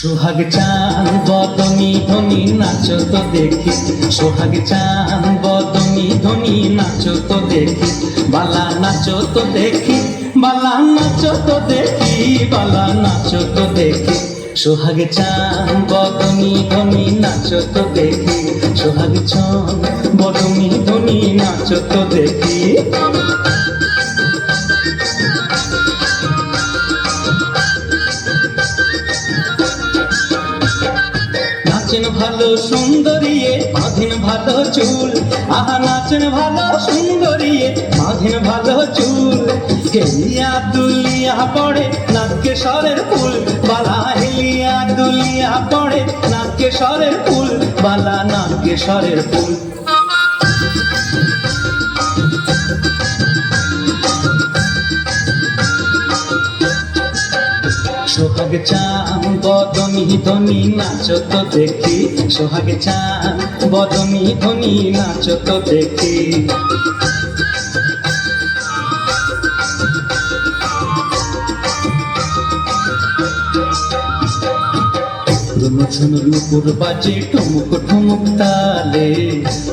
সোহাগ চান বদনি ধনি, নাচো তো দেখি। সোহাগ চান বদনি ধনি, নাচো তো দেখি। বালা নাচো তো দেখি, বালা নাচো তো দেখি, বালা নাচো তো দেখি। সোহাগ চান বদনি ধনি, নাচো তো দেখি। সোহাগ চান বদনি ধনি, নাচো তো দেখি। নাচেন ভালো সুন্দরিয়ে বাঁধেন ভালো চুল। আহা, নাচেন ভালো সুন্দরিয়ে বাঁধেন ভালো চুল। হেলিয়া দুলিয়া পড়ে নাচকে সরের ফুল। বালা হেলিয়া দুলিয়া পড়ে নাচকে সরের ফুল। বালা নাচকে সরের ফুল। সোহাগ চান বদনি ধনি নাচ তো দেখি। সোহাগ চান বদনি ধনি নাচ তো দেখি। রুনুঝুন নুপুর বাজে ঠুমুক ঠুমুক তালে।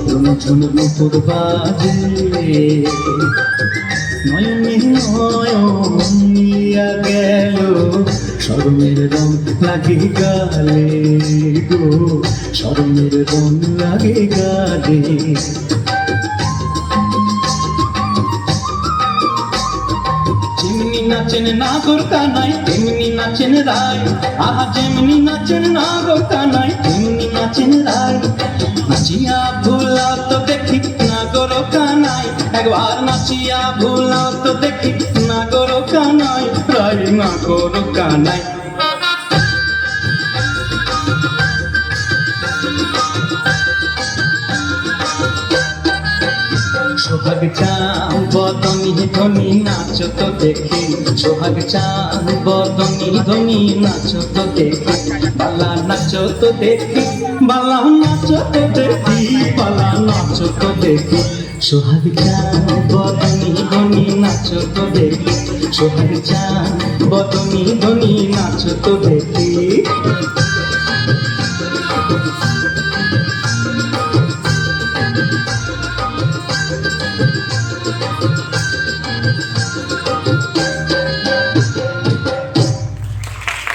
রুনুঝুন নুপুর বাজে। নয়নে নয়ন শরমের রং লাগে গালে গো শরমের রং লাগে গালে নাচেন নাগর কানাই তেমনি নাচেন রায় আহা যেমনি নাচেন নাগর কানাই তেমনি নাচেন রায় নাচিয়া ভুলাও তো দেখি নাগর কানাই একবার নাচিয়া ভুলাও তো দেখি কানাই সোহাগ চান বদনি ধনি, নাচ তো দেখি। সোহাগ চান বদনি ধনি, নাচ তো দেখি। বালা নাচ তো দেখি, বালা নাচ তো দেখি, বালা নাচ তো দেখি। সোহাগিকা বদনী ধনী নাচ তো দেখি। সোহাগিকা বদনী ধনী নাচ তো দেখি।